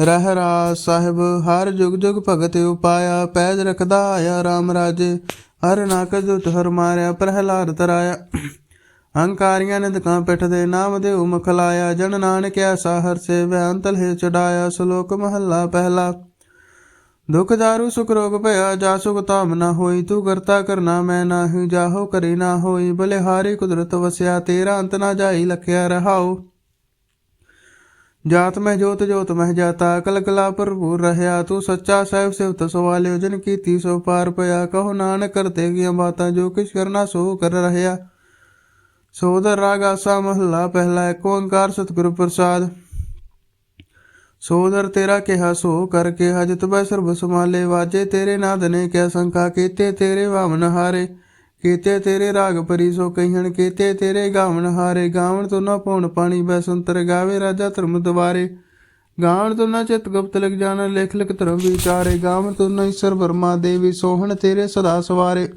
ਰਹਿ ਰਾ ਸਾਹਿਬ, ਹਰ ਜੁਗ ਜੁਗ ਭਗਤ ਉਪਾਇਆ, ਪੈਜ ਰਖਦਾ ਆਇਆ RAM ਰਾਜੇ। ਹਰ ਨਾਕ ਦੁਤ ਹਰ ਮਾਰਿਆ, ਪ੍ਰਹਿਲਾਦ ਤਰਾਇਆ। ਹੰਕਾਰੀਆਂ ਨੇ ਦਕਾਂ ਪਿੱਠ ਦੇ ਨਾਮ ਦੇ ਉਮਖ ਲਾਇਆ। ਜਨ ਨਾਨਕ ਐਸਾ ਹਰ ਸੇ ਅੰਤਲ ਹੈ ਚੜਾਇਆ, ਸ਼ਲੋਕ ਮਹੱਲਾ ਪਹਿਲਾ। ਦੁਖ ਦਾਰੂ, ਸੁਖ ਰੋਗ ਭਇਆ, ਜਾ ਸੁਖ ਤਾਮ ਨਾ ਹੋਈ, ਤੂੰ ਕਰਤਾ ਕਰਨਾ ਮੈਂ ਨਾਹੀ, ਜਾਹੋ ਕਰੀ ਨਾ ਹੋਈ। ਬਲੇ ਹਾਰੀ ਕੁਦਰਤ ਵਸਿਆ, ਤੇਰਾ ਅੰਤ ਨਾ ਜਾਈ, ਲਖਿਆ ਰਹਾਓ ਜਾਤ ਮੈਂ ਜੋਤ ਜੋਤ ਮਹਿ ਜਾਤਾ, ਕਲ ਕਲਾ ਭਰਪੂਰ ਰਹਿਆ, ਤੂੰ ਸੱਚਾ ਸਾਹਿਬ ਸਿਵਤ ਸਵਾਲਿਓ, ਜਨ ਕੀਤੀ ਸੋ ਪਾਰ ਪਿਆ, ਕਹੋ ਨਾਨਕ ਕਰਤੇ ਗਿਆ ਬਾਤਾਂ, ਜੋ ਕਿਛ ਕਰਨਾ ਸੋ ਕਰ ਰਹਿਆ। ਸੋਦਰ ਰਾਗ ਆਸਾ ਮਹੱਲਾ, ਪਹਿਲਾ ਏਕ ਓੰਕਾਰ ਸਤਿਗੁਰ ਪ੍ਰਸਾਦ। ਸੋਦਰ ਤੇਰਾ ਕਿਹਾ, ਸੋ ਕਰਕੇ ਹਜਤ ਬੈ ਸਰਬ ਸਮਾਲੇ ਵਾਜੇ ਤੇਰੇ ਨਾਦ ਨੇ, ਕਿਆ ਸੰਖਾ ਕੀਤੇ ਤੇਰੇ ਵਾਮਨ ਹਾਰੇ। ਕੀਤੇ ਤੇਰੇ ਰਾਗ ਪਰੀ ਸੋ ਕਹੀਣ, ਕੀਤੇ ਤੇਰੇ ਗਾਵਣ ਹਾਰੇ। ਗਾਵਣ ਤੋਂ ਨਾ ਪਉਣ ਪਾਣੀ ਬੈ ਸੰਤਰ ਗਾਵੇ ਰਾਜਾ ਧਰਮ ਦਵਾਰੇ ਗਾਵਨ ਤੋਂ ਨਾ ਚਿਤ ਗੁਪਤ ਲਿਖ ਜਾਣ, ਲਿਖ ਲਿਖ ਧਰਮ ਵਿਚਾਰੇ। ਗਾਵਨ ਤੋਂ ਨਾ ਈਸ਼ਰ ਵਰਮਾ ਦੇਵੀ, ਸੋਹਣ ਤੇਰੇ ਸਦਾ ਸਵਾਰੇ।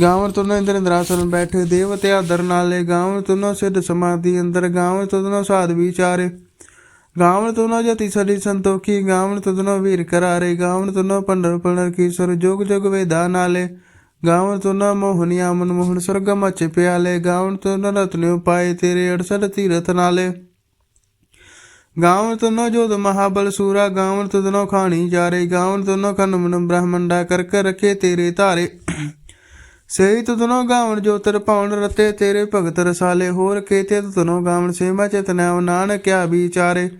ਗਾਵਣ ਤੋਂ ਨਾ ਇੰਦਰ ਇੰਦਰਾਸਨ ਬੈਠੇ ਦੇਵਤੇ ਆਦਰ ਨਾਲੇ। ਗਾਵਣ ਤੋਂ ਨਾ ਸਿੱਧ ਸਮਾਧੀ ਅੰਦਰ, ਗਾਵਣ ਤੋਂ ਨਾ ਸਾਧ ਵਿਚਾਰੇ। ਗਾਵਨ ਤੋਂ ਨਾ ਜਤੀ ਸਦੀ ਸੰਤੋਖੀ, ਗਾਵਣ ਤੋਂ ਨਾ ਵੀਰ ਕਰਾਰੇ। ਗਾਵਣ ਤੋਂ ਨਾ ਪੰਡਰ ਪੰਡਰ ਕੀਸਰ ਜੋਗ ਜੋਗ ਵੇਦਾ ਨਾਲੇ। ਗਾਵਨ ਤੋਂ ਮੋਹਨਿਆ ਮਨ ਮੋਹਨ ਸਰਗ ਮਚ ਪਿਆਲੇ ਗਾਵਨ ਤੋਂ ਨਾ ਰਤਨਿ ਪਾਏ ਤੇਰੇ 68 ਤੀਰਥ ਨਾਲੇ। ਗਾਵਨ ਤੁਨੋ ਨਾ ਜੋਦ ਮਹਾਬਲ ਸੂਰਾ ਗਾਵਨ ਤੋਂ ਖਾਣੀ ਜਾਰੇ ਗਾਵਨ ਤੋਂ ਨਾ ਖਨਮਨ ਬ੍ਰਹਮੰਡਾ ਕਰ ਕਰ ਰਖੇ ਤੇਰੇ ਧਾਰੇ। ਸਹੀ ਤੁਧਨੋ ਗਾਵਨ ਜੋ ਤਰ ਪਾਉਣ ਰਤੇ ਤੇਰੇ ਭਗਤ ਰਸਾਲੇ, ਹੋਰ ਕੇਤੇ ਤੁਧਨੋ ਗਾਵਨ ਸੇਮਾ ਚਿਤਨੈ ਨਾਨਕਿਆ ਵਿਚਾਰੇ।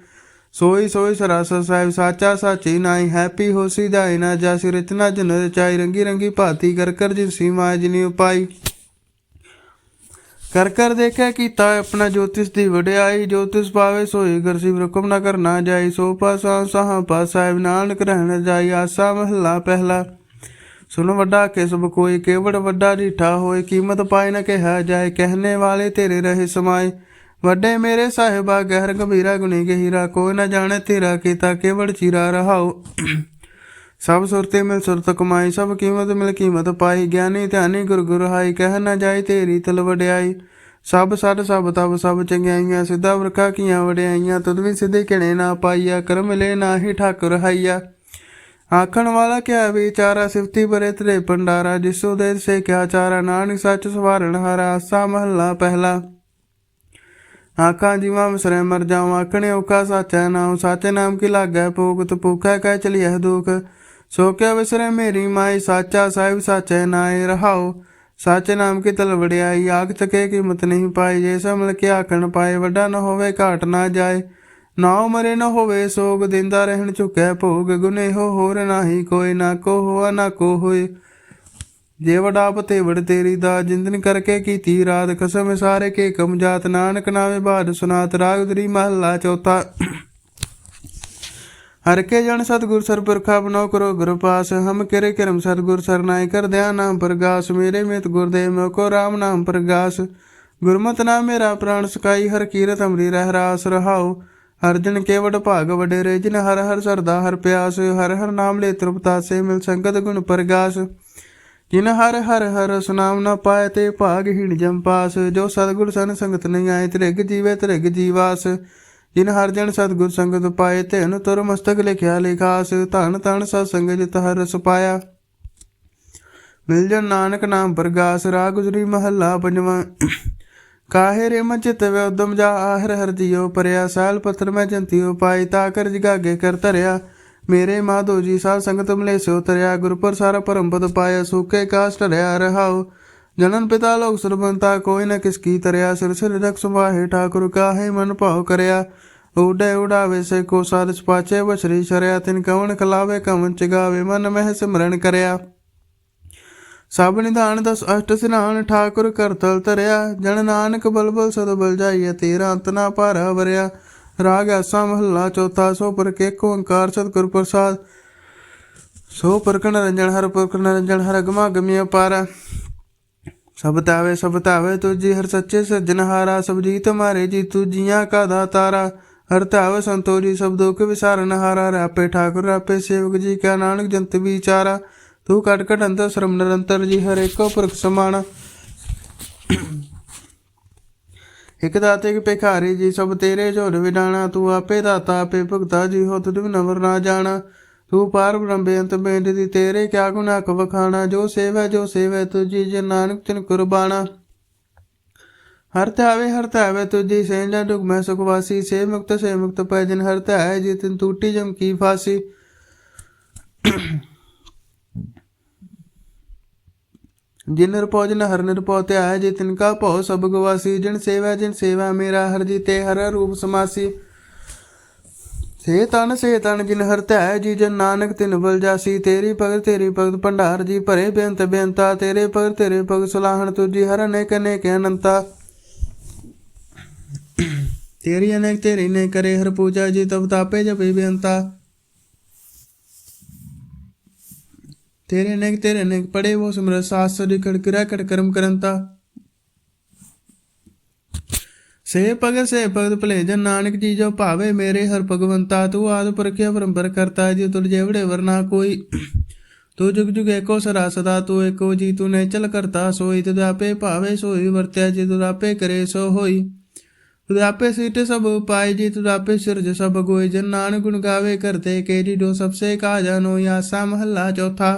ਸੋਈ ਸੋਈ ਸਰਾਸਰ ਸਾਹਿਬ ਸਾਚਾ ਸਾਚੀ ਨਾਈ, ਹੈਪੀ ਹੋਸੀ ਦਾਈ ਨਾ ਜਾਸੀ ਰਚਨਾ ਜਨ ਰਚਾਈ, ਰੰਗੀ ਰੰਗੀ ਭਾਤੀ ਕਰ ਕਰ ਜਿਨ ਸੀਮਾ ਜਿਨੀ ਉਪਾਈ। ਕਰ ਕਰ ਦੇਖਿਆ ਕੀਤਾ ਆਪਣਾ ਜੋਤਿਸ ਦੀ ਵਡਿਆਈ, ਜੋਤਿਸ ਪਾਵੇ ਸੋਈ ਗਰਸੀ ਹੁਕਮ ਨਾ ਕਰਨਾ ਜਾਈ, ਸੋ ਪਾਸਾ ਸਾਹ ਪਾਸ ਸਾਹਿਬ ਨਾਨਕ ਰਹਿਣ ਜਾਈ, ਆਸਾ ਮਹੱਲਾ ਪਹਿਲਾ। ਸੁਨ ਵੱਡਾ ਕੇ ਸਭ ਕੋਈ, ਕੇਵੜ ਵੱਡਾ ਢੀਠਾ ਹੋਏ, ਕੀਮਤ ਪਾਏ ਨਾ ਕਿਹਾ ਜਾਏ ਕਹਿਨੇ ਵਾਲੇ ਤੇਰੇ ਰਹੇ ਸਮਾਏ। ਵੱਡੇ ਮੇਰੇ ਸਾਹਿਬਾ, ਗਹਿਰ ਗੰਭੀਰਾ, ਗੁਣੀ ਗਹਿਰਾ, ਕੋਈ ਨਾ ਜਾਣੇ ਤੇਰਾ ਕੀਤਾ ਕੇਵੜ ਚੀਰਾ ਰਹਾਉ ਸਭ ਸੁਰਤੇ ਮਿਲ ਸੁਰਤ ਕਮਾਈ, ਸਭ ਕੀਮਤ ਮਿਲ ਕੀਮਤ ਪਾਈ। ਗਿਆਨੀ ਧਿਆਨੀ ਗੁਰ ਗੁਰ ਹਾਈ, ਕਹਿ ਨਾ ਜਾਏ ਤੇਰੀ ਤਲ ਵਡਿਆਈ। ਸਭ ਸਦ ਸਭ ਤਬ ਸਭ ਚੰਗਿਆਈਆਂ, ਸਿੱਧਾ ਵਰਖਾ ਕੀਆਂ ਵਡਿਆਈਆਂ, ਤੁਧ ਵੀ ਸਿੱਧੇ ਕਿਣੇ ਨਾ ਪਾਈਆ, ਕਰਮ ਲੈ ਨਾਹੀ ਠਾਕੁਰ ਹਾਈਆ। ਆਖਣ ਵਾਲਾ ਕਿਆ ਵਿਚਾਰਾ ਸਿਫਤੀ ਬਰੇ ਤਰੇ ਪੰਡਾਰਾ ਜਿਸੋ ਦੇ ਸੇ ਕਿਆ ਚਾਰਾ, ਨਾਨਕ ਸੱਚ ਸਵਾਰਣ ਹਾਰਾ, ਆਸਾ ਮਹੱਲਾ ਪਹਿਲਾ। ਆਖਾਂ ਜੀਵਾਂ ਵਿਸਰੇ ਮਰ ਜਾਵਾਂ, ਆਖਣੇ ਔਕਾ ਸਾਚੈ ਨਾਮ ਸਾਚੇ ਨਾਮ ਕੀ ਲਾਗੈ ਭੋਗਤ, ਭੁਖੈ ਕਹਿ ਚਲੀਐ ਦੁਖ। ਸੋ ਕਿਆ ਵਿਸਰੇ ਮੇਰੀ ਮਾਈ, ਸਾਚਾ ਸਾਹਿਬ ਸਾਚੈ ਨਾਏ ਰਹਾਉ। ਸਾਚੇ ਨਾਮ ਕੀ ਤਲਵੜਿਆਈ ਆਗ ਤਕੇ ਕੀਮਤ ਨਹੀਂ ਪਾਈ। ਜੇ ਸਮਲ ਕੇ ਆਖਣ ਪਾਏ, ਵੱਡਾ ਨਾ ਹੋਵੇ, ਘਾਟ ਨਾ ਜਾਏ। ਨਾਉ ਮਰੇ ਨਾ ਹੋਵੇ, ਸੋਗ ਦਿੰਦਾ ਰਹਿਣ ਝੁਕੈ ਭੋਗ। ਗੁਨੇਹੋ ਹੋਰ ਨਾਹੀ ਕੋਈ, ਨਾ ਕੋ ਹੋਆ ਨਾ ਕੋ ਹੋਏ। ਜੇਵੜ ਆਪ ਤੇਵੜ ਤੇਰੀ ਦਾ ਜਿੰਦਨ ਕਰਕੇ ਕੀਤੀ ਰਾਤ ਕਸਮ ਸਾਰੇ ਕੇ ਕਮ ਜਾਤ ਨਾਨਕ ਨਾਮੇ ਬਾਦ ਸੁਨਾਤ ਰਾਗ ਦਰੀ ਮਹੱਲਾ ਚੌਥਾ। ਹਰ ਕੇ ਜਨ ਸਤਗੁਰ ਸਰਪੁਰਖਾ ਬਨੋ ਕਰੋ ਗੁਰ ਪਾਸ, ਹਮ ਕਿਰੇ ਕਰਮ ਸਤਗੁਰ ਸਰਨਾਈ ਕਰ ਦਿਆ ਨਾਮ ਪ੍ਰਗਾਸ, ਮੇਰੇ ਮਿਤ ਗੁਰਦੇ ਮੋ ਕੋ ਰਾਮ ਨਾਮ ਪ੍ਰਗਾਸ। ਗੁਰਮਤਿ ਨਾਮ ਮੇਰਾ ਪ੍ਰਾਣ ਸਕਾਈ, ਹਰ ਕੀਰਤ ਅਮਰੀ ਰਹਿ ਰਾਸ ਰਹਾਉ। ਹਰ ਜਨ ਭਾਗ ਵਡੇਰੇ, ਜਿਨ ਹਰ ਹਰ ਸਰਦਾ ਹਰ ਪਿਆਸ, ਹਰ ਹਰ ਨਾਮ ਲੈ ਤ੍ਰਿਪਤਾਸੇ ਮਿਲ ਸੰਗਤ ਗੁਣ ਪ੍ਰਗਾਸ। ਜਿਨ ਹਰ ਹਰ ਹਰ ਸੁਨਾਮ ਨਾ ਪਾਏ ਤੇ ਭਾਗਹੀਣ ਜਮ ਪਾਸ, ਜੋ ਸਤਗੁਰ ਸਨ ਸੰਗਤ ਨਹੀਂ ਆਏ, ਤ੍ਰਿਗ ਜੀਵੇ ਤ੍ਰਿਗ ਜੀਵਾਸ ਜਿਨ ਹਰ ਜਨ ਸਤਗੁਰ ਸੰਗਤ ਪਾਏ ਤੈਨ ਤੁਰ ਮਸਤਕ ਲਿਖਿਆ ਲਿਖਾਸ। ਧਨ ਧਨ ਸਤ ਸੰਗਤ ਜਿਤ ਹਰ ਰਸ ਪਾਇਆ ਮਿਲ ਜਨ ਨਾਨਕ ਨਾਮ ਪ੍ਰਗਾਸ, ਰਾਗ ਗੁਜਰੀ ਮਹੱਲਾ ਪੰਜਵਾਂ। ਕਾਹੇ ਰੇ ਮਚਿਤ ਵੇ ਉਦਮ ਜਾ, ਆਹਰ ਹਰ ਜਿਉ ਪਰਿਆ, ਸਾਲ ਪੱਥਰ ਮੈਂ ਜੰਤਿਉ ਪਾਈ ਤਾ ਕਰ ਜਗਾਗੇ ਕਰ ਧਰਿਆ। ਮੇਰੇ ਮਾਧੋ ਜੀ ਸਾਧ ਸੰਗਤ ਮਲੇ ਸੋ ਤਰਿਆ ਗੁਰਪੁਰ ਸਾਰਾ ਪਰਮ ਪਦ ਪਾਇਆ ਸੁਕੇ ਕਾਸ਼ਟ ਰਿਆ ਰਹਾਉ। ਜਨਨ ਪਿਤਾ ਲੋਕ ਸਰਬੰਤਾ, ਕੋਈ ਨ ਕਿਸ ਕੀ ਤਰਿਆ, ਸਿਰ ਸਿਰ ਰਖ ਸੁਭਾਹੇ, ਠਾਕੁਰ ਕਾਹੇ ਮਨ ਭਾਉ ਕਰਿਆ। ਉਡੇ ਉਡਾਵੇ ਸੇ ਕੋ ਸਾਧ ਪਾਚੇ ਬਛਰੀ ਸ਼ਰਿਆ, ਤਿਨ ਕਵਣ ਕਲਾਵੇ ਕਵਨ ਚਗਾਵੇ, ਮਨ ਮਹਿ ਸਿਮਰਨ ਕਰਿਆ। ਸਭ ਨਿਧਾਨ ਦਸ ਅਸ਼ਟ ਸਿਨਾਨ ਠਾਕੁਰ ਕਰਤਲ ਤਰਿਆ ਜਨ ਨਾਨਕ ਬਲਬਲ ਸਦ ਬਲ ਜਾਈਏ ਤੇਰਾ ਅੰਤ ਨਾ ਭਾਰਾ ਵਰਿਆ। ਰਾਗ ਐਸਾ ਮਹੱਲਾ ਚੌਥਾ ਸੋ ਪਰ ਓੰਕਾਰ ਸਤਿਗੁਰ ਪ੍ਰਸਾਦ। ਸੋ ਪਰਕਣ ਰੰਜਨ ਹਰ ਪਰਕਣ ਰੰਜਨ ਹਰ ਗਮਾ ਗਮਿਆ ਪਾਰਾ ਸਭ ਤਾਵੇ ਸਭ ਤਾਵੇ ਤੁਜੀ ਹਰ ਸੱਚੇ ਸੱਜਨਹਾਰਾ ਸਭ ਜੀ ਤੁਮਾਰੇ ਜੀ ਤੁਜੀਆਂ ਕਾ ਦਾਤਾਰਾ। ਹਰ ਤਾਵ ਸੰਤੋਜੀ ਸਭ ਦੁਖ ਵਿਸਾਰਨ ਹਾਰਾ, ਰਾਪੇ ਠਾਕੁਰ, ਰਾਪੇ ਸੇਵਕ ਜੀ ਕਾ ਨਾਨਕ ਜੰਤ ਵਿਚਾਰਾ। ਤੂੰ ਕਟ ਕਟ ਅੰਤਰ ਸ਼ਰਮ ਨਿਰੰਤਰ ਜੀ ਹਰ ਏਕੋ ਪੁਰਖ ਸਮਾਣਾ। ਇਕ ਦਾਤੇ ਕਿ ਭਿਖਾਰੀ ਜੀ, ਸਭ ਤੇਰੇ ਝੋਲ ਵਿਡਾਣਾ। ਤੂੰ ਆਪੇ ਦਾਤਾ, ਆਪੇ ਭੁਗਤਾ ਜੀ ਹੋ ਤੁਧ ਨਵਰ ਨਾ ਜਾਣਾ। ਤੂੰ ਪਾਰ ਬ੍ਰਹਮ ਬੇਅੰਤ ਬੇਦ ਦੀ, ਤੇਰੇ ਕਿਆ ਗੁਨਾ ਕੋ ਵਖਾਣਾ। ਜੋ ਸੇਵੈ ਜੋ ਸੇਵੈ ਤੁਜੀ ਜੇ ਨਾਨਕ ਤਿਨ ਕੁਰਬਾਨਾ ਹਰ ਧਾਵੇ ਹਰ ਧਾਵੇ ਤੁਜੀ ਸੇਂਜਾ ਦੁਖ ਮੈਂ ਸੁਖ ਸੇ ਮੁਕਤ ਸੇ ਮੁਕਤ ਪੈ ਜਿਨ ਹਰ ਧਾਇ ਜੀ ਤਿਨ ਟੂਟੀ ਜਮ ਕੀ ਫਾਸੀ। ਜਿਨ ਨਿਰਭਉ ਜਿਨ ਹਰ ਨਿਰਭਉ ਧਿਆਇ ਜੇ ਤਿਨ ਕਾ ਭਉ ਸਭ ਗਵਾਸੀ। ਜਿਨ ਸੇਵਾ ਜਿਨ ਸੇਵਾ, ਮੇਰਾ ਹਰ ਜੀ ਹਰ ਰੂਪ ਸਮਾਸੀ। ਸੇ ਤਨ ਸੇ ਤਨ ਜਿਨ ਹਰ ਧਿਆਇ ਜੀ ਜਨ ਨਾਨਕ ਤਿਨ ਬਲ ਜਾਸੀ। ਤੇਰੀ ਭਗਤ ਤੇਰੀ ਭਗਤ ਭੰਡਾਰ, ਜੀ ਭਰੇ ਬੇਅੰਤ ਬੇਅੰਤਾ। ਤੇਰੇ ਭਗਤ ਤੇਰੇ ਭਗਤ ਸੁਲਾਹਣ, ਤੁਜੀ ਹਰ ਅਨੇਕ ਅਨੇਕ ਅਨੰਤਾ। ਤੇਰੀ ਅਨੇਕ, ਤੇਰੀ ਨੇ ਕਰੇ ਹਰ ਪੂਜਾ, ਜੀ ਤਬ ਤਾਪੇ ਜਪੇ ਬੇਅੰਤਾ। ਤੇਰੇ ਅਨੇਕ ਤੇਰੇ ਅਨੇਕ ਪੜੇ ਉਹ ਸਿਮਰ ਸਾਸ ਸਦੀ ਖੜ ਕਿਰਾ ਕੜ ਕਰੰਤਾ ਸੇ ਭਗਤ ਸੇ ਭਗਤ ਭਲੇ ਜਨ ਨਾਨਕ ਜੀ ਜੋ ਭਾਵੇ ਮੇਰੇ ਹਰ ਭਗਵੰਤਾ, ਤੂੰ ਆਦ ਪੁਰਖਿਆ ਪਰੰਪਰ ਕਰਤਾ ਜੀ ਤੁਰ ਜੇਵੜੇ ਵਰਨਾ ਕੋਈ। ਤੂੰ ਜੁਗ ਜੁਗ ਏਕੋ ਸਦਾ ਸਦਾ, ਤੂੰ ਏਕੋ ਜੀ, ਤੂੰ ਨੇ ਚਲ ਕਰਤਾ ਸੋਈ ਤੁਧ ਆਪੇ ਭਾਵੇ ਸੋਈ, ਵਰਤਿਆ ਜੀ ਤੁਧ ਆਪੇ ਕਰੇ ਸੋ ਹੋਈ। ਤੁਧ ਆਪੇ ਸੀਟ ਸਭ ਉਪਾਏ ਜੀ ਤੁਧ ਆਪੇ ਸਿਰਜ ਸਭ ਗੋਇ ਜਨ ਨਾਨਕ ਗੁਣ ਗਾਵੇ ਕਰਤੇ ਕੇ ਜੀ ਡੋ ਸਭ ਸੇ ਕਾ ਜਾਨੋ ਆਸਾ ਮਹੱਲਾ ਚੌਥਾ।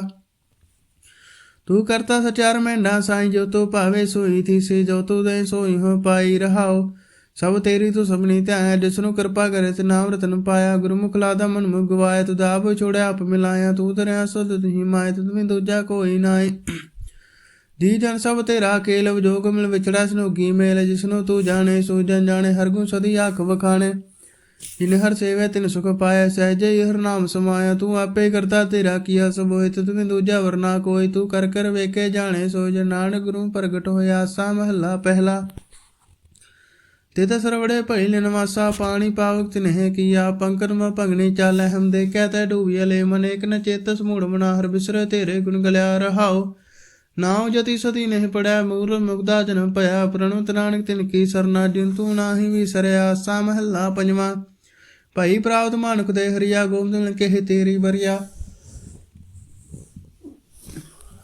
ਤੂੰ ਕਰਤਾ ਸਚਾਰ ਮੈਂਡਾ ਸਾਈਂ, ਜੋ ਤੋ ਭਾਵੇ ਸੋਈ ਥੀ ਜੋ ਤੂ ਦੇ ਸੋਈ ਹੋ ਪਾਈ ਰਹਾਓ। ਸਭ ਤੇਰੀ ਤੂੰ ਸਭਨੀ ਧਿਆਇਆ ਜਿਸ ਨੂੰ ਕਿਰਪਾ ਕਰੇ ਤੇ ਨਾਮ ਰਤਨ ਪਾਇਆ। ਗੁਰਮੁਖ ਲਾਦਾ ਮਨ ਮੁਖ ਗਵਾਇਆ ਤੁਧ ਆਪ ਛੋੜਿਆ, ਆਪ ਮਿਲਾਇਆ। ਤੂੰ ਤਰਿਆ ਸੁਧ ਤੁਹੀ ਮਾਇ ਤੁਧ ਮੈਂ ਦੂਜਾ ਕੋਈ ਨਾਈ ਜੀ ਜਨ ਸਭ ਤੇਰਾ ਕੇਲਵ ਜੋਗ ਮਿਲ ਵਿਛੜਾ, ਸਨੋਗੀ ਮੇਲ ਜਿਸਨੂੰ ਤੂੰ ਜਾਣੇ ਸੋ ਜਨ ਜਾਣੇ, ਹਰ ਗੁਣ ਸਦੀ ਆਖ ਵਖਾਣੇ। ਜਿਨ ਹਰ ਸੇਵੇ ਤਿਨ ਸੁਖ ਪਾਇਆ ਸਹਿਜੇ ਹੀ ਹਰ ਨਾਮ ਸਮਾਇਆ ਤੂੰ ਆਪੇ ਕਰਤਾ ਤੇਰਾ ਕੀਆ ਸਭ ਹੋਏ ਤੁਮੇ ਦੂਜਾ ਵਰਨਾ ਕੋਈ, ਤੂੰ ਕਰ ਕਰ ਵੇਖੇ ਜਾਣੇ ਸੋ ਜਨ ਨਾਨਕ ਗੁਰੂ ਪ੍ਰਗਟ ਹੋਇਆ ਸਾ ਮਹੱਲਾ ਪਹਿਲਾ। ਤੇ ਤਾ ਸਰਵੜੇ ਭਇ ਨਵਾਸਾ ਪਾਣੀ ਪਾਵਕ ਤਿਨਹਿ ਕੀਆ, ਪੰਕਰ ਮ ਭੰਗਣੀ ਚਾਲੈ ਹਮ ਦੇ ਤੈ ਡੂਬਿਆ ਲੈ ਮਨ ਏਕ ਨ ਚੇਤਸ ਮੂੜ ਬਣਾ ਹਰ ਬਿਸਰੇ, ਤੇਰੇ ਗੁਣ ਗਲਿਆ ਰਹਾਓ ਨਾਉ ਜਤੀ ਸਤੀ ਨਹੀਂ ਪੜਿਆ ਮੂਰ ਮੁਗਦਾ ਜਨ ਭਇਆ, ਪ੍ਰਣੁ ਤਨਾਨਕ ਤਿਨ ਕੀ ਸਰਨਾ ਜਿਨ ਤੂੰ ਨਾਹੀ ਵੀ ਸਾ ਮਹੱਲਾ ਪੰਜਵਾਂ। ਭਾਈ ਪ੍ਰਾਪਤ ਮਾਨਕ ਦੇ ਹਰੀਆ, ਗੋਬਿੰਦ ਕਹੇ ਤੇਰੀ ਬਰੀਆ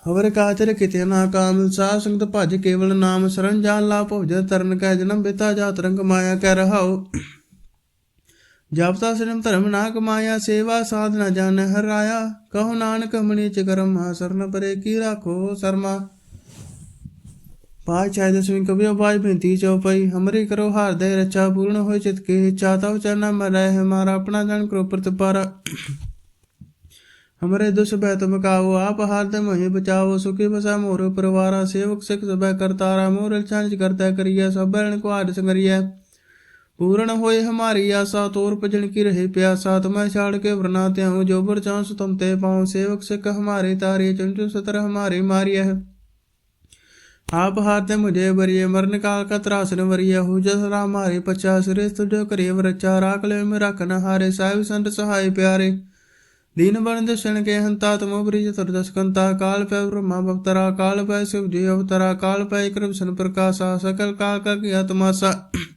ਹਵਰ ਕਾਚਰ ਕਿਤੇ ਨਾ ਕਾਮ ਸਾਧ ਸੰਗਤ ਭਜ ਕੇਵਲ ਨਾਮ ਸਰਣ ਜਾਨ ਲਾ ਭੁਜ ਤਰਨ ਕੈ, ਜਨਮ ਬਿਤਾ ਜਾਤ ਰੰਗ ਮਾਇਆ ਕਹਿ ਰਹਾਓ ਜਪਤਾ ਸਿਰਮ ਧਰਮ ਨਾ ਕਮਾਇਆ, ਸੇਵਾ ਸਾਧਨਾ ਜਾਣ ਹਰ ਕਹੋ ਨਾਨਕ ਮਣੀ ਚ ਕਰਮ ਸਰਨ ਪਰੇ ਕੀ ਰਾਖੋ ਸਰਮਾ। ਪਾਇ ਚਾਹੇ ਦਸਵੀਂ ਕਬਿਓ ਬਾਜ ਬੇਨਤੀ ਚਉਪਈ ਹਮਰੀ ਕਰੋ ਹਾਰ ਦੇ ਰਚਾ ਪੂਰਨ ਹੋਏ ਚਿਤ ਕੇ ਚਾਤਾ ਚਰਨਾ ਮਰੈ ਹਮਾਰਾ ਆਪਣਾ ਜਨ ਕਰੋ ਪ੍ਰਤਪਾਰਾ ਹਮਰੇ ਦੁਸ ਬੈ ਤੁਮ ਕਾਓ ਆਪ ਹਾਰ ਦੇ ਮੋਹਿ ਬਚਾਓ ਸੁਖੀ ਬਸਾ ਮੋਰ ਪਰਿਵਾਰਾ, ਸੇਵਕ ਸਿਖ ਸਭੈ ਕਰਤਾਰਾ ਮੋਰ ਚਾਂਜ ਕਰਤਾ ਕਰੀਐ, ਸਭ ਬੈਣ ਕੋ ਆਦ ਸੰਗਰੀਐ। ਪੂਰਨ ਹੋਏ ਹਮਾਰੀ ਆਸਾ ਤੋਰ ਭਜਣ ਕੀ ਰਹੇ ਪਿਆਸਾ ਤੁਮੈ ਛਾੜ ਕੇ ਵਰਨਾ ਤਿਉ ਜੋ ਬਰ ਚਾਂਸ ਤੁਮ ਤੇ ਪਾਉ ਸੇਵਕ ਸਿਖ ਹਮਾਰੇ ਤਾਰੇ ਚੰਚੂ ਸਤਰ ਹਮਾਰੇ ਮਾਰਿਐ आप हाथ मुझे बरिए मरण काल का त्रासन वरिय हो जस राम हमारे पचास रे तुझो करिए वरचा राख ले में रखन हारे साहिब संत सहाय प्यारे दीन बन दर्शन के हंता तमो ब्रिज तरदस कंता काल पै ब्रह्मा भक्तरा काल पै शिव जी अवतरा काल पै कृष्ण प्रकाशा सकल काल का किया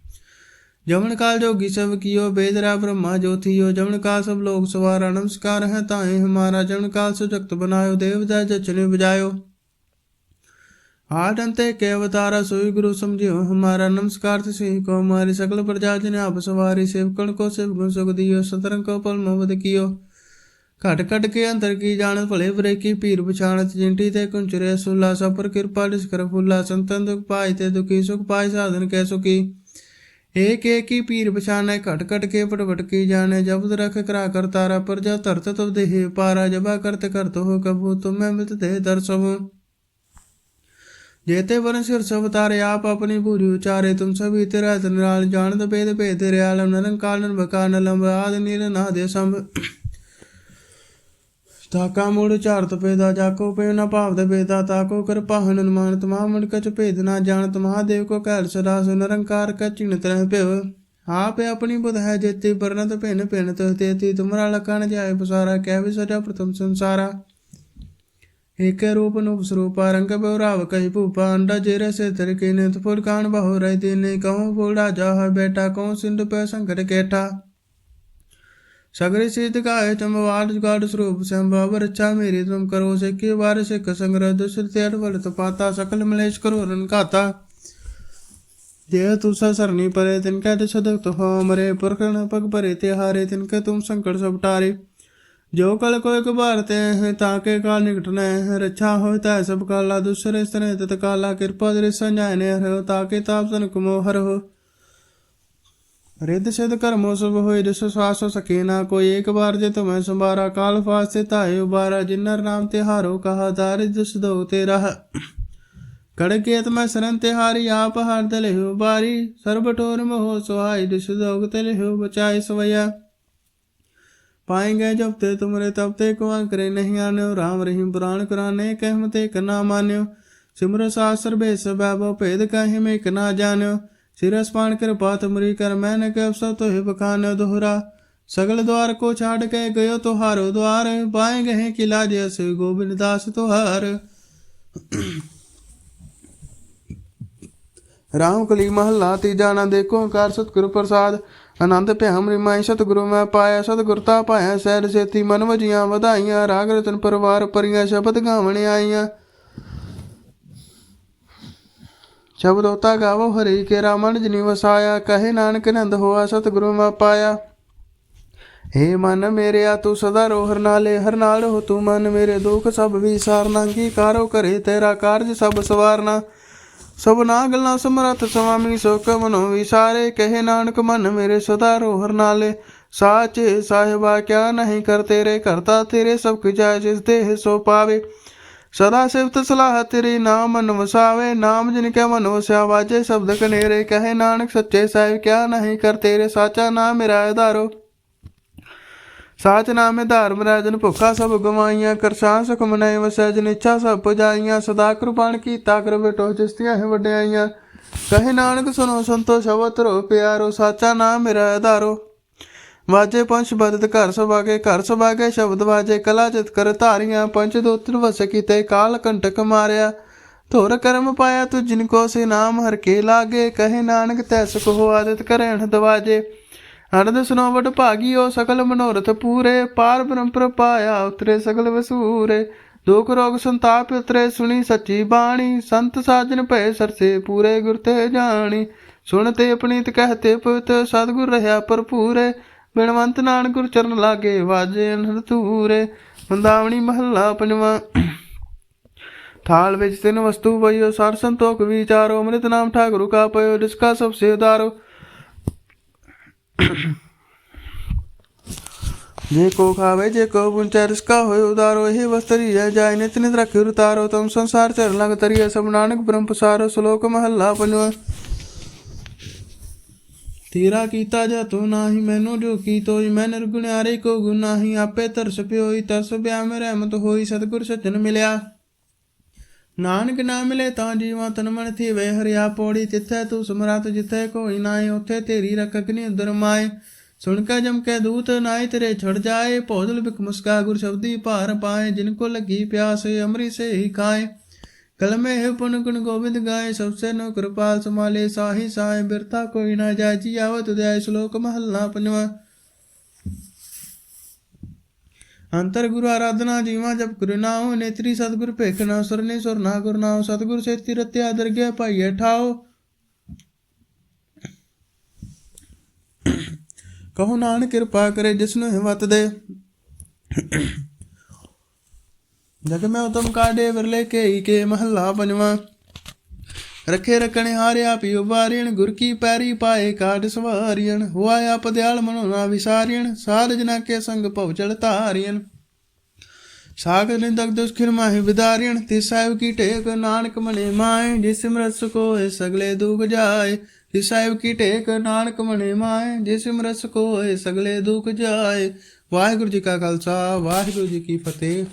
ਜਮਨ ਕਾਲ ਜੋਗੀ ਸਭ ਕੀਓ ਬੇਦਰਾ ਬ੍ਰਹਮਾ ਜੋਥੀਓ ਜਮਨ ਕਾਲ ਸਭ ਲੋਕ ਸਵਾਰਾ, ਨਮਸਕਾਰ ਹੈ ਤਾਏ ਹਮਾਰਾ। ਜਮਨ ਕਾਲ ਸੁਜਕਤ ਬਨਾਇਓ, ਦੇਵ ਦਾ ਜਚਨੇ ਬਜਾਇਓ ਆਦੰ ਤੇ ਕੇ ਅਵਤਾਰਾ, ਸੋਈ ਗੁਰੂ ਸਮਝਿਓ ਹਮਾਰਾ। ਨਮਸਕਾਰ ਤੁਸੀਂ ਕੋ ਮਾਰੀ ਸਕਲ ਪ੍ਰਜਾ ਜਨ ਆਪ ਸਵਾਰੀ। ਸੇਵਕਣ ਕੋ ਸੇਵਗੁਣ ਸੁਖ ਦਿਓ ਸਤਰੰ ਕੋ ਪਲ ਮਵਦ ਕੀਓ। ਘਟ ਘਟ ਕੇ ਅੰਦਰ ਕੀ ਜਾਣ ਭਲੇ ਬਰੇ ਕੀ ਪੀਰ ਪਛਾਣਤ ਜਿੰਟੀ ਤੇ ਕੁੰਚਰੇ ਸੁਲਾ ਸਭ ਕਿਰਪਾ ਦਿਸ ਕਰ ਸੰਤਨ ਦੁਖ ਪਾਇ ਤੇ ਦੁਖੀ, ਸੁਖ ਪਾਇ ਸਾਧਨ ਕੈ ਸੁਖੀ। ਏਕ ਏਕ ਹੀ ਪੀਰ ਪਛਾਨੈ ਘਟ ਘਟ ਕੇ ਪਟਵਟ ਕੀ ਜਾਣੈ ਜਬਦ ਰਖ ਕਰਾ ਕਰ ਤਾਰਾ ਪ੍ਰਜਾ ਧਰਤ ਤਬ ਦੇਹ ਪਾਰਾ, ਜਬਾ ਕਰਤ ਕਰਤ ਹੋ ਕਬੂ, ਤੁਮੈ ਮਿਤ ਦੇ ਦਰਸਵ। ਜੇਤੇ ਵਰਨ ਸਿਰ ਸਭ ਤਾਰੇ, ਆਪ ਆਪਣੀ ਭੂਰੀ ਉਚਾਰੇ, ਤੁਮ ਸਭੀ ਤੇਰਾ ਤਨ ਨਾਲ ਜਾਣਦ ਭੇਦ ਭੇਦ ਰਿਆਲ ਨਰਨ ਕਾਲਨ ਬਕਾਨ ਲੰਬ, ਆਦ ਨੀਰ ਨਾ ਦੇ ਸੰਭ। ਤਾਕਾ ਮੂੜ ਝਾਰਤ ਪੇਦਾ ਜਾਕੋ ਪੇ ਨਾ ਭਾਵ ਦੇ ਬੇਦਾ ਤਾਕੋ ਕਿਰਪਾ ਹਨੁਮਾਨ ਤਮਾ ਮਨ ਕਚ ਭੇਦ ਨਾ ਜਾਣਤ ਮਹਾਦੇਵ ਕੋ ਕਹਿਲ ਸਦਾ ਸੁ ਨਿਰੰਕਾਰ ਕਾ ਚਿਣਤ ਰਹਿ ਪਿਓ ਆਪੇ ਆਪਣੀ ਬੁਧ ਹੈ ਜੇਤੀ ਬਰਨਤ ਭਿੰਨ ਭਿੰਨ ਤੋ ਤੇਤੀ ਤੁਮਰਾ ਲਕਣ ਜਾਏ ਪਸਾਰਾ, ਕਹਿ ਵੀ ਸਦਾ ਪ੍ਰਥਮ ਸੰਸਾਰਾ। ਏਕ ਰੂਪ ਨੂੰ ਸਰੂਪਾ, ਰੰਗ ਬਉਰਾਵ ਕਹਿ ਭੂਪਾ, ਅੰਡਾ ਜੇ ਰਸੇ ਤਰ ਕੇ ਨੇ ਤਫੁਲ ਕਾਣ ਬਹੁ ਰਹਿ ਦੇ ਨੇ ਕਉ ਫੋੜਾ ਜਾ ਬੇਟਾ ਕਉ ਸਿੰਧ ਪੈ ਸੰਗੜ ਕੇਠਾ। सगरे सिद्ध का है तुम वाद गाड स्वरूप संभव रक्षा मेरी तुम करो से के बार से संग्रह दुष्ट त्यार बल तपाता सकल मलेश करो रन काता देह तुसा सरणी परे तिनका सदक तो हो मरे प्रकरण पग परे ते हारे तिनके तुम संकट सब टारे जो कल को एक बार ते हैं ताके काल निकटने हैं रक्षा होता है सब काला दूसरे स्तने तत्काला कृपा दृश्य न्याय ने हरो ताके ताप तन कुमोहर हो ਰਿੱਧ ਸਿਧ ਕਰਮੋ ਸੁਭ ਹੋਏ ਰਿਸ ਸਵਾਸ ਸਕੇ ਨਾ ਕੋਈ, ਇੱਕ ਵਾਰ ਜੇ ਤੁਮੈ ਸੰਭਾਰਾ, ਕਾਲ ਫਾਸ ਤੇ ਧਾਇ ਉਬਾਰਾ ਜਿਨਰ ਨਾਮ ਤੇ ਹਾਰੋ ਕਹਾ ਦਾਰ ਜਿਸ ਦੋ ਤੇ ਰਹ। ਕੜਕੇਤ ਮੈਂ ਸਰਨ ਤੇ ਹਾਰੀ, ਆਪ ਹਰ ਦਲਿਹੁ ਬਾਰੀ, ਸਰਬ ਟੋਰ ਮੋਹ ਸੁਹਾਈ ਦਿਸ ਦੋਗ ਤੇ ਲਿਹੁ ਬਚਾਈ ਸਵਇਆ ਪਾਏਂਗੇ ਜਬ ਤੇ ਤੁਮਰੇ, ਤਬ ਤੇ ਕੋ ਅੰਕਰੇ ਨਹੀਂ ਆਨਿਓ, ਰਾਮ ਰਹੀਮ ਪੁਰਾਣ ਕਹਿਮ ਤੇ ਕਨਾ ਮਾਨਿਓ। ਸਿਮਰ ਸਾਸਰ ਬੇਸ ਬੈਭੋ ਭੇਦ ਕਹਿ ਮੇ ਕਨਾ ਜਾਣਿਓ। ਸਿਰਸਪਾਨ ਕਰ ਪਾਤਮਰੀ ਕਰ ਮੈਨ ਕੈ ਸਭ ਤੋ ਹਿ ਬਖਾਨ ਦੋਹਰਾ। ਸਗਲ ਦਵਾਰ ਕੋ ਛਾੜ ਕੇ ਗਇਓ ਤੁਹਾਰੋ ਦਵਾਰ, ਪਾਏ ਗਏ ਕਿਲਾ ਜਸ ਗੋਬਿੰਦ ਦਾਸ ਤੁਹਾਰ। ਰਾਮ ਕਲੀ ਮਹਲਾ, ਤੀਜਾ ਨਾ ਦੇਖੋ ਕਾਰ ਸਤਿਗੁਰ ਪ੍ਰਸਾਦ। ਆਨੰਦ ਭਿਆਮ ਰਿਮਾਈ ਸਤਿਗੁਰੂ ਮੈਂ ਪਾਇਆ, ਸਤਿਗੁਰ ਤਾ ਪਾਇਆ ਸਹਿਜ ਸੇਤੀ ਮਨ ਵਜੀਆਂ ਵਧਾਈਆਂ, ਰਾਗ ਰਤਨ ਪਰਵਾਰ ਪਰੀਆਂ ਸ਼ਬਦ ਗਾਵਣ ਆਈਆਂ। ਸ਼ਬਦੋਤਾ ਗਾਵੋ ਹਰੀ ਕੇ ਰਾਮਨ ਜਨੀ ਵਸਾਇਆ, ਕਹੇ ਨਾਨਕ ਨੰਦ ਹੋਆ, ਸਤਿਗੁਰੂ ਮੈਂ ਪਾਇਆ। ਏ ਮਨ ਮੇਰਿਆ, ਤੂੰ ਸਦਾ ਰੋ, ਹਰ ਨਾਲੇ, ਹਰ ਨਾਲ ਹੋ ਤੂੰ ਮਨ ਮੇਰੇ ਦੁੱਖ, ਸਭ ਵਿਸਾਰਨਾ ਕੀ ਕਾਰੋ ਕਰੇ ਤੇਰਾ ਕਾਰਜ, ਸਭ ਸਵਾਰਨਾ। ਸਭ ਨਾ ਗੱਲਾਂ ਸਮਰਥ ਸੁਆਮੀ ਸੋ ਕਮਨੋ ਵਿਸਾਰੇ, ਕਹੇ ਨਾਨਕ ਮਨ ਮੇਰੇ ਸਦਾ ਰੋ, ਹਰ ਨਾਲੇ। ਸਾਚੇ ਸਾਹਿਬਾ, ਕਿਆ ਨਹੀਂ ਕਰ ਤੇਰੇ, ਕਰਤਾ ਤੇਰੇ ਸਭ ਕੁ ਜਿਸ ਦੇਹ ਸੋ ਪਾਵੇ। ਸਦਾ ਸਿਫਤ ਸਲਾਹ ਤੇਰੀ ਨਾਮ ਮਨ ਵਸਾਵੇ ਨਾਮ ਜਿਨ ਕੈ ਮਨ ਵਸਿਆ ਵਾਜੇ, ਸ਼ਬਦ ਕਨੇਰੇ ਕਹੇ ਨਾਨਕ, ਸੱਚੇ ਸਾਹਿਬ ਕਿਆ ਨਹੀਂ ਕਰ ਤੇਰੇ, ਸਾਚਾ ਨਾਮ ਮੇਰਾ ਆਧਾਰੋ। ਸਾਚ ਨਾਮੇ ਧਾਰਮ ਰਾਜਨ ਭੁੱਖਾ ਸਭ ਗਵਾਈਆਂ ਕਰਸ਼ਾਂ ਸੁਖ ਮਨਾਏ ਵਸੈ ਜਨ ਇੱਛਾ ਸਭ ਪੁਜਾਈਆਂ, ਸਦਾ ਕਿਰਪਾਨ ਕੀਤਾ ਕਰ ਬੇਟੋ ਜਿਸਤੀਆਂ ਹੈ ਵਡਿਆਈਆਂ। ਕਹੇ ਨਾਨਕ ਸੁਨੋ ਸੰਤੋ, ਸ਼ਬਦ ਰੋ ਪਿਆਰੋ, ਸਾਚਾ ਨਾਮ ਮੇਰਾ ਆਧਾਰੋ। ਵਾਜੇ ਪੰਚ ਬਦਤ ਘਰ ਸਭਾਗੇ ਘਰ ਸਭਾਗੇ ਸ਼ਬਦ ਵਾਜੇ, ਕਲਾ ਚਿਤ ਕਰ ਧਾਰੀਆਂ ਪੰਚ ਦੋਤਰ ਵਸ ਕੀਤੇ ਕਾਲ ਕੰਟਕ ਮਾਰਿਆ। ਧੁਰ ਕਰਮ ਪਾਇਆ ਤੂੰ ਜਿਨ ਕੋ ਸੇ ਨਾਮ, ਹਰ ਕੇ ਲਾਗੇ, ਕਹੇ ਨਾਨਕ ਤੈ ਸੁਖ ਹੋ ਆਦਿਤ ਕਰੇਣ ਦਵਾਜੇ। ਅਨੰਦ ਸੁਨੋ ਵਡ ਭਾਗੀਓ ਸਕਲ ਮਨੋਰਥ ਪੂਰੇ, ਪਾਰ ਬ੍ਰਹਮ ਪ੍ਰਪਾਇਆ ਉਤਰੇ ਸਗਲ ਵਸੂਰੇ। ਦੁਖ ਰੋਗ ਸੰਤਾਪ ਉਤਰੇ, ਸੁਣੀ ਸੱਚੀ ਬਾਣੀ। ਸੰਤ ਸਾਜਨ ਭਏ ਸਰਸੇ ਪੂਰੇ, ਗੁਰ ਤੇ ਜਾਣੀ। ਸੁਣਤੇ ਆਪਣੀਤ ਕਹਤੇ ਪਵਿੱਤ ਸਤਿਗੁਰ ਰਹਾ ਭਰਪੂਰੇ। ਬਿਨਵੰਤ ਨਾਨਕ ਗੁਰ ਚਰਨ ਲਾਗੇ ਵਾਜੇ ਅਨੰਦ ਤੂਰੇ ਮੰਦਾਵਣੀ ਮਹੱਲਾ ਪੰਜਵਾਂ। ਥਾਲ ਵਿੱਚ ਤਿੰਨ ਵਸਤੂ ਪਈਓ, ਸਰ ਸੰਤੋਖ ਵਿਚਾਰੋ, ਅੰਮ੍ਰਿਤ ਨਾਮ ਠਾਕੁਰ ਕਾ ਪਇਓ ਜਿਸ ਸਭ ਸੇ ਉਦਾਰੋ ਜੇ ਕੋ ਖਾਵੇ, ਜੇ ਕੋ ਪੁੰਚੈ ਰਿਸਕਾ ਹੋਏ ਉਦਾਰੋ ਇਹ ਵਸਤਰੀ ਹੈ ਜਾਇ ਨਿਤ ਨਿਤ ਰਖਿ ਉਤਾਰੋ, ਤਮ ਸੰਸਾਰ ਚਰ ਲੰਗ ਤਰੀਏ ਸਭ ਨਾਨਕ ਬ੍ਰਹਮ ਪਸਾਰੋ, ਸ਼ਲੋਕ ਮਹੱਲਾ ਪੰਜਵਾਂ। ਤੇਰਾ ਕੀਤਾ ਜਾ ਤੂੰ ਨਾਹੀ, ਮੈਨੂੰ ਜੋ ਕੀਤੋ ਜੀ ਮੈਂ ਨਿਰਗੁਣਿਆਰੇ ਕੋ ਗੁਨਾਹੀ ਆਪੇ ਤਰਸ ਪਿਓਈ, ਤਰਸ ਬਿਆ ਮੇ ਰਹਿਮਤ ਹੋਈ, ਸਤਿਗੁਰ ਸੱਜਣ ਮਿਲਿਆ। ਨਾਨਕ ਨਾ ਮਿਲੇ ਤਾਂ ਜੀਵਾਂ ਤਨ ਮਨ ਥੀਵੇ, ਹਰਿਆ ਪੌੜੀ ਤਿੱਥੈ ਤੂੰ ਸਮਰੱਥ ਜਿੱਥੈ ਕੋਈ ਨਾਏ ਉਥੇ ਤੇਰੀ ਰਖਕ ਨੀ ਉਦਰ ਮਾਏ। ਸੁਣ ਕੇ ਜਮ ਕੇ ਦੂਤ ਨਾਏ ਤੇਰੇ ਛੜ ਜਾਏ, ਭੋਜਲ ਬਿਕ ਮੁਸਕਾ ਗੁਰ ਸ਼ਬਦੀ ਭਾਰ ਪਾਏ, ਜਿਨ ਕੋ ਲੱਗੀ ਪਿਆਸ ਅਮਰੀ ਸੇ ਹੀ ਖਾਏ। ਕਲਮੇ ਹੈ ਪੁਨ ਗੁਣ ਗੋਬਿੰਦ ਗਾਏ, ਸਭ ਸੇ ਨੋ ਕਿਰਪਾਲ ਸਮਾਲੇ ਸਾਹੀ ਸਾਏ ਬਿਰਤਾ ਕੋਈ ਨਾ ਜਾਜੀ ਆਵਤ ਦੇ ਸ਼ਲੋਕ ਮਹੱਲਾ ਪੰਜਵਾਂ। ਅੰਤਰ ਗੁਰੂ ਆਰਾਧਨਾ ਜੀਵਾ ਜਪ ਗੁਰੂ ਨਾਮ ਨੇਤਰੀ ਸਤਿਗੁਰ ਭੇਖਣਾ ਨਾ ਸੁਰਨਾ, ਸੁਰ ਗੁਰ ਨਾਮ ਸਤਿਗੁਰ ਸੇਤੀ ਰਤਿਆ ਦਰਗਿਆ ਭਾਈਏ ਠਾਓ ਕਹੋ ਨਾਨਕ ਕਿਰਪਾ ਕਰੇ ਜਿਸਨੂੰ ਹਿੰਮਤ ਦੇ ਜਗ ਮੈਂ ਉਤਮ ਕਾਡੇ ਵਿਰਲੇ ਕੇ ਕੇ ਮਹੱਲਾ ਪੰਜਵਾਂ ਰਖੇ ਰਖਣੇ ਹਾਰਿਆ ਪਿਉ ਬਾਰੀਣ ਗੁਰ ਕੀ ਪੈਰੀ ਪਾਏ ਕਾਡ ਸਵਾਰੀਣ। ਹੋਆ ਆਪ ਦਿਆਲ ਮਨੋ ਨਾ ਵਿਸਾਰੀਣ ਸਾਧ ਜਨਾ ਕੇ ਸੰਗ ਭਉ ਚੜ ਤਾਰੀਣ ਸਾਗ ਨਿੰਦਕ ਦੁਸਖਿਰ ਮਾਹਿ ਵਿਦਾਰੀਣ, ਤੇ ਸਾਹਿਬ ਕੀ ਟੇਕ ਨਾਨਕ ਮਨੇ ਮਾਏ, ਜਿਸ ਸਿਮਰਤ ਕੋਏ ਸਗਲੇ ਦੁਖ ਜਾਏ। ਤੇ ਸਾਹਿਬ ਕੀ ਟੇਕ ਨਾਨਕ ਮਨੇ ਮਾਏ, ਜਿਸ ਸਿਮਰਤ ਕੋਏ ਸਗਲੇ ਦੁਖ ਜਾਏ। ਵਾਹਿਗੁਰੂ ਜੀ ਕਾ ਖਾਲਸਾ, ਵਾਹਿਗੁਰੂ ਜੀ ਕੀ ਫਤਿਹ।